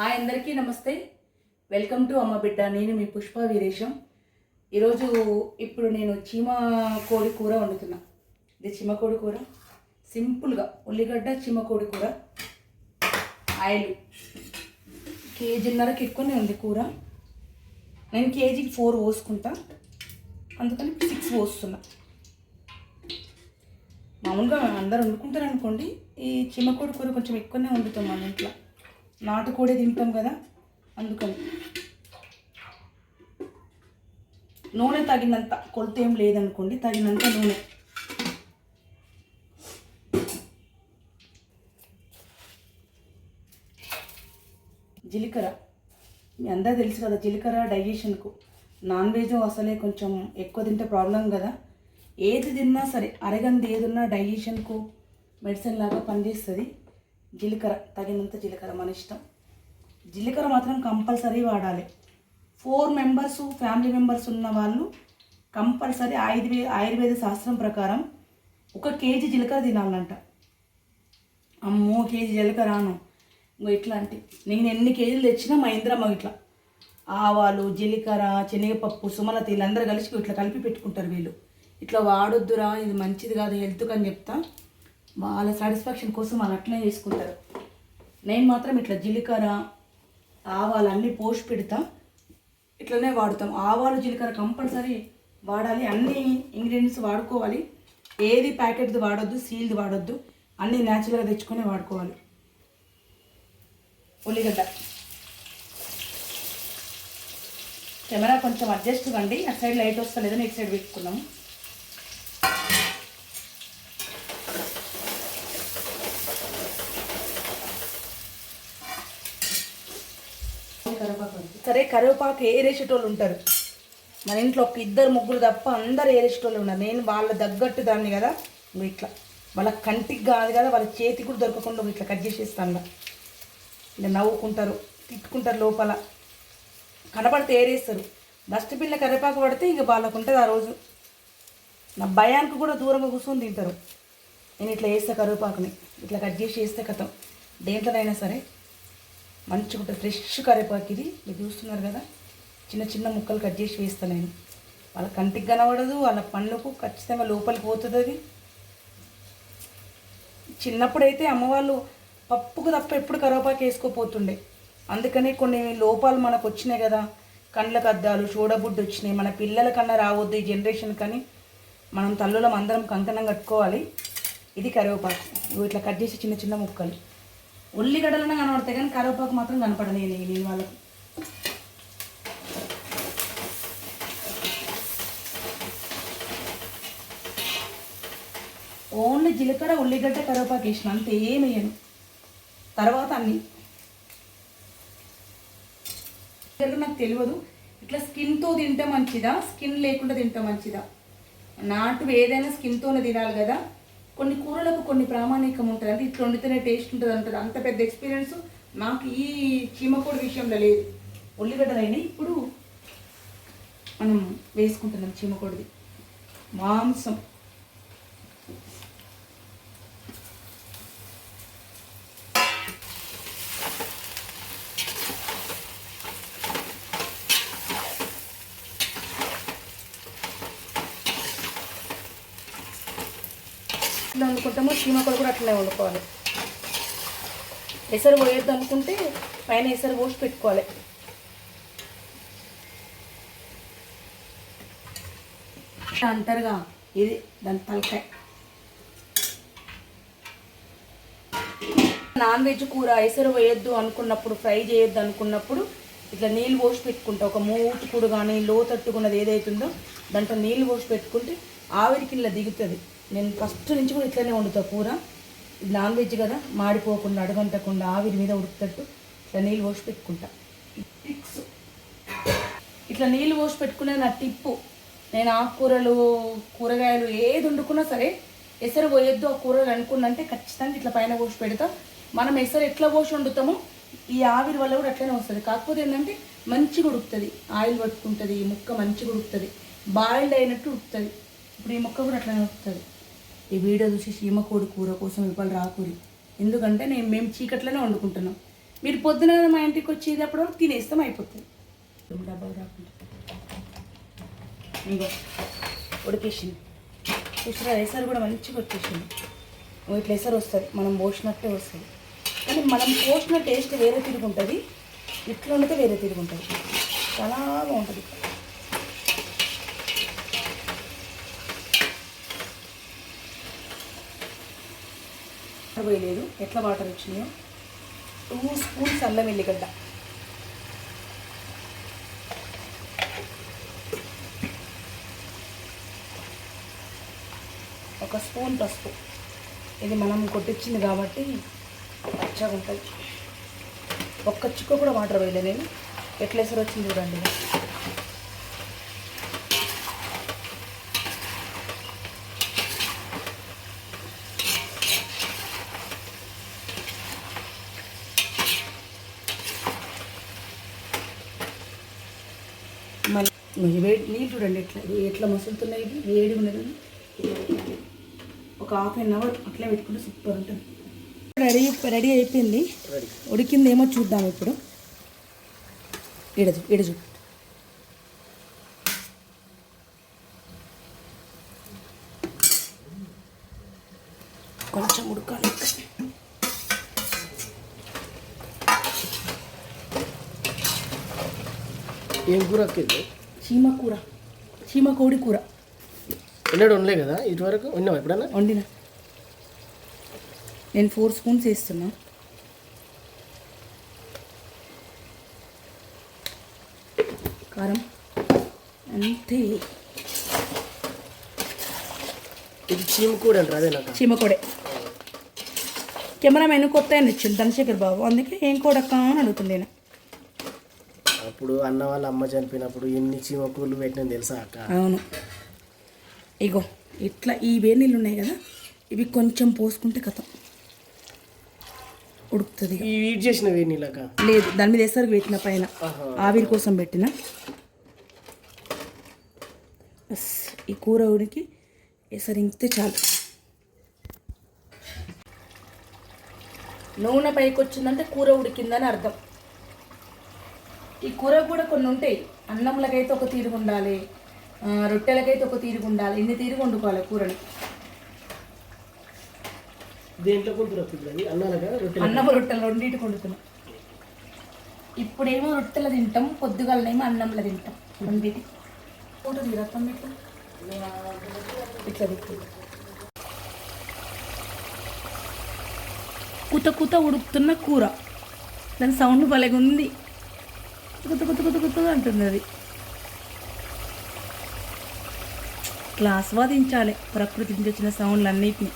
ఆయందరికీ అందరికీ నమస్తే. Welcome to అమ్మ బిడ్డ నేను మీ పుష్ప వీరేశం. ఈరోజు ఇప్పుడు నేను చీమ కోడి కూర వండుతున్నా. ఇది చీమ కోడి కూర. సింపుల్గా ఉల్లిగడ్డ చీమ కోడి కూర. ఆయిల్. కేజీన్నరకి ఎక్కువనే ఉంది కూర. నేను కేజీకి ఫోర్ పోసుకుంటా. అందుకని సిక్స్ పోస్తున్నా. మామూలుగా అందరు వండుకుంటారు అనుకోండి ఈ చిమ్మకోడి కూర కొంచెం ఎక్కువనే వండుతాం మన ఇంట్లో. నాటుకోడి తింటాం కదా అందుకని. నూనె తగినంత కొలత ఏం లేదనుకోండి తగినంత నూనె. జీలకర్ర. మీ అందరూ తెలుసు కదా జీలకర్ర డైజెషన్కు. నాన్ వెజ్ అసలే కొంచెం ఎక్కువ తింటే ప్రాబ్లం కదా. ఏది తిన్నా సరే అరగంది ఏది ఉన్నా డైజెషన్కు మెడిసిన్ లాగా పనిచేస్తుంది. జీలకర్ర తగినంత జీలకర్ర మన ఇష్టం. జీలకర్ర మాత్రం కంపల్సరీ వాడాలి. ఫోర్ మెంబర్స్ ఫ్యామిలీ మెంబర్స్ ఉన్న వాళ్ళు కంపల్సరీ ఆయుర్వేద ఆయుర్వేద శాస్త్రం ప్రకారం ఒక కేజీ జీలకర్ర తినాలంట. అమ్మో కేజీ జీలకర్రను. ఇంకో ఇట్లాంటి నేను ఎన్ని కేజీలు తెచ్చినా మా ఇంద్రమ్మ ఇట్లా ఆవాలు జీలకర్ర శనగపప్పు సుమలత వీళ్ళందరూ కలిసి ఇట్లా కలిపి పెట్టుకుంటారు వీళ్ళు. ఇట్లా వాడొద్దురా ఇది మంచిది కాదు హెల్త్కి అని చెప్తా. వాళ్ళ సాటిస్ఫాక్షన్ కోసం వాళ్ళు అట్లనే చేసుకుంటారు. నేను మాత్రం ఇట్లా జీలకర్ర ఆవాలు అన్నీ పోసి పెడతా. ఇట్లనే వాడుతాం. ఆవాలు జీలకర్ర కంపల్సరీ వాడాలి. అన్ని ఇంగ్రీడియంట్స్ వాడుకోవాలి. ఏది ప్యాకెట్ది వాడొద్దు సీల్ది వాడొద్దు. అన్నీ న్యాచురల్గా తెచ్చుకొని వాడుకోవాలి. ఉల్లిగడ్డ. కెమెరా కొంచెం అడ్జస్ట్ కండి. అటు సైడ్ లైట్ వస్తలేదని ఇటు సైడ్ పెట్టుకున్నాము సరే కరివేపాకు ఏరేసేటోళ్ళు ఉంటారు. మన ఇంట్లో ఒక ఇద్దరు ముగ్గురు తప్ప అందరు ఏరేసేటోళ్ళు ఉన్నారు. నేను వాళ్ళ తగ్గట్టు దాన్ని కదా ఇట్లా వాళ్ళ కంటికి కాదు కదా వాళ్ళ చేతికి కూడా దొరకకుండా ఇట్లా కట్ చేసేస్తాను ఇలా నవ్వుకుంటారు తిట్టుకుంటారు లోపల. కనపడితే ఏరేస్తారు. డస్ట్బిన్లో కరివేపాకు పడితే ఇక వాళ్ళకు ఉంటుంది ఆ రోజు. నా భయానికి కూడా దూరంగా కూర్చొని తింటారు. నేను ఇట్లా వేస్తే కరివేపాకుని. ఇట్లా కట్ చేసి వేస్తే కథం దేంట్లోనైనా సరే మంచిగా ఉంటుంది ఫ్రెష్ కరివేపాకు ఇది మీరు చూస్తున్నారు కదా? చిన్న చిన్న ముక్కలు కట్ చేసి వేస్తాను నేను. వాళ్ళ కంటికి కనబడదు వాళ్ళ పళ్ళకు ఖచ్చితంగా లోపలికి పోతుంది అది. చిన్నప్పుడైతే అమ్మవాళ్ళు పప్పుకు తప్ప ఎప్పుడు కరివేపాకు వేసుకోపోతుండే. అందుకని కొన్ని లోపాలు మనకు వచ్చినాయి కదా. కండ్లకు అద్దాలు చూడబుడ్డి వచ్చినాయి. మన పిల్లల కన్నా రావద్దు ఈ జనరేషన్ కానీ మనం తల్లులం అందరం కంకణం కట్టుకోవాలి. ఇది కరివేపాకు ఇట్లా కట్ చేసి చిన్న చిన్న ముక్కలు. ఉల్లిగడ్డలనే కనబడతాయి కానీ కరివేపాకు మాత్రం కనపడదు నేను నేను వాళ్ళకు. ఓన్లీ జీలకర్ర ఉల్లిగడ్డ కరివేపాకు వేసిన అంతే ఏమి వేయను. తర్వాత అన్ని. నాకు తెలియదు. ఇట్లా స్కిన్తో తింటే మంచిదా? స్కిన్ లేకుండా తింటే మంచిదా? నాటు ఏదైనా స్కిన్తోనే తినాలి కదా? కొన్ని కూరలకు కొన్ని ప్రామాణికం ఉంటుంది అంటే ఇట్లా వండితేనే టేస్ట్ ఉంటుంది అంటారు. అంత పెద్ద ఎక్స్పీరియన్స్ నాకు ఈ చీమకూడ విషయంలో లేదు. ఉల్లిగడ్డలైనా ఇప్పుడు మనం వేసుకుంటున్నాం చీమకూడది మాంసం. ఇట్లా వండుకుంటామో చీమకూర కూడా అట్లనే వండుకోవాలి. ఎసరు పోయొద్దు అనుకుంటే పైన ఎసరు పోసి పెట్టుకోవాలి. అంటారుగా ఇది దాని తలకాయ. నాన్ వెజ్ కూర ఎసరు వేయొద్దు అనుకున్నప్పుడు ఫ్రై చేయొద్దు అనుకున్నప్పుడు ఇట్లా నీళ్ళు పోసి పెట్టుకుంటా. ఒక మూటుకుడు కానీ లోతట్టుకున్నది ఏదైతుందో దాంట్లో నీళ్ళు పోసి పెట్టుకుంటే ఆవిరికి ఇలా దిగుతుంది. నేను ఫస్ట్ నుంచి కూడా ఇట్లనే వండుతా కూర. ఇది నాన్ వెజ్ కదా మాడిపోకుండా అడగంటకుండా ఆవిరి మీద ఉడుకుతట్టు ఇట్లా నీళ్ళు పోసి పెట్టుకుంటా. టిప్స్ ఇట్లా నీళ్ళు పోసి పెట్టుకునే నా టిప్పు నేను ఆకుకూరలు కూరగాయలు ఏది వండుకున్నా సరే ఎసరు పోయొద్దు ఆ కూరలు అనుకున్నంటే ఖచ్చితంగా ఇట్లా పైన పోసి పెడతా. మనం ఎసరు ఎట్లా పోసి వండుతామో ఈ ఆవిరి వల్ల కూడా అట్లనే వస్తుంది. కాకపోతే ఏంటంటే మంచిగా ఉడుకుతుంది. ఆయిల్ పట్టుకుంటుంది ఈ ముక్క మంచిగా ఉడుకుతుంది. బాయిల్డ్ అయినట్టు ఉడుకుతుంది. ఇప్పుడు ఈ ముక్క కూడా అట్లనే ఉడుకుతుంది. ఈ వీడియో చూసి చీమకోడి కూర కోసం ఇవాళ రాకూరి. ఎందుకంటే నేను మేము చీకట్లోనే వండుకుంటున్నాం. మీరు పొద్దున మా ఇంటికి వచ్చేటప్పుడు తినేస్తాం అయిపోతుంది. డబ్బాలు రాకుండా. ఇంకో ఉడికేసింది. చూసారా ఎసరు కూడా మంచిగా వచ్చేసింది. ఇట్లా ఎసరు వస్తుంది మనం పోసినట్టే వస్తుంది. కానీ మనం పోసిన టేస్ట్ వేరే తిరుగుంటుంది ఉంటుంది ఇట్లా ఉంటే వేరే తిరుగుంటుంది. ఉంటుంది చాలా బాగుంటుంది. వాటర్ పోయలేదు. ఎట్లా వాటర్ వచ్చినాయో? టూ స్పూన్స్ అల్లం ఎల్లిగడ్డ. ఒక స్పూన్ పసుపు. ఇది మనం కొట్టించింది కాబట్టి పచ్చగా ఉంటుంది ఒక్క చిక్క కూడా వాటర్ వేయలే నేను. ఎట్లా ఎసరు వచ్చింది చూడండి ఇక. మళ్ళీ వేడి నీళ్ళు చూడండి ఎట్లా ఎట్లా మసులుతున్నాయి ఇది వేడి ఉన్నది ఒక హాఫ్ అన్ అవర్ అట్లే పెట్టుకుంటే సూపర్ ఉంటుంది. రెడీ రెడీ అయిపోయింది. రెడీ ఉడికిందేమో చూద్దాం ఇప్పుడు. ఇడదు ఇడజు కొంచెం ఉడకాలి. ఏం కూర చీమ కూర. చీమ కోడి కూర. ఎన్నడూ ఉండలే కదా ఇటువరకు ఉన్నావా ఎప్పుడన్నా? వండిన. నేను ఫోర్ స్పూన్స్ వేస్తున్నా. కారం. అంతే. ఇది చీమ కూర అంటారు అదే నాకు. చీమ కోడే. కెమెరామెన్ కొత్త ఆయన వచ్చింది ధనశేఖర్ బాబు. అందుకే ఏం కోడక్క అని అడుగుతుంది నేను అప్పుడు అన్న వాళ్ళ అమ్మ చనిపోయినప్పుడు ఎన్ని చీమ కూరలు పెట్టినా తెలుసా అక్క? అవును. ఇగో ఇట్లా ఈ వేడి నీళ్ళు ఉన్నాయి కదా ఇవి కొంచెం పోసుకుంటే కథం. ఉడుకుతుంది వీట్ చేసిన వేడి నీళ్ళక లేదు దాని మీద ఎసరికి పెట్టిన పైన. ఆవిరి కోసం పెట్టిన. ఈ కూర ఉడికి ఎసరింగితే చాలు. నూనె పైకి వచ్చిందంటే కూర ఉడికిందని అర్థం. ఈ కూర కూడా కొన్ని ఉంటాయి. అన్నంలకైతే ఒక తీరుగు ఉండాలి రొట్టెలకైతే ఒక తీరుగు ఉండాలి ఇన్ని తీరుగు వండుకోవాలి కూరని దేంట్లో కూర అన్నాలగా? అన్నం రొట్టెలు రెండింటికి వండుతున్నాం. ఇప్పుడేమో రొట్టెలు తింటాం పొద్దుగాలనేమో అన్నంలో తింటాం. రెండింటి. ఫోటో తీరత్తం ఇట్లా? ఇట్లా కుత కుత ఉడుకుతున్న కూర. దాని సౌండ్ భలేగా ఉంది కుత కుత కుత కుత అంటుంది అది. ఇట్లా ఆస్వాదించాలి ప్రకృతి నుంచి వచ్చిన సౌండ్లు అన్నిటినీ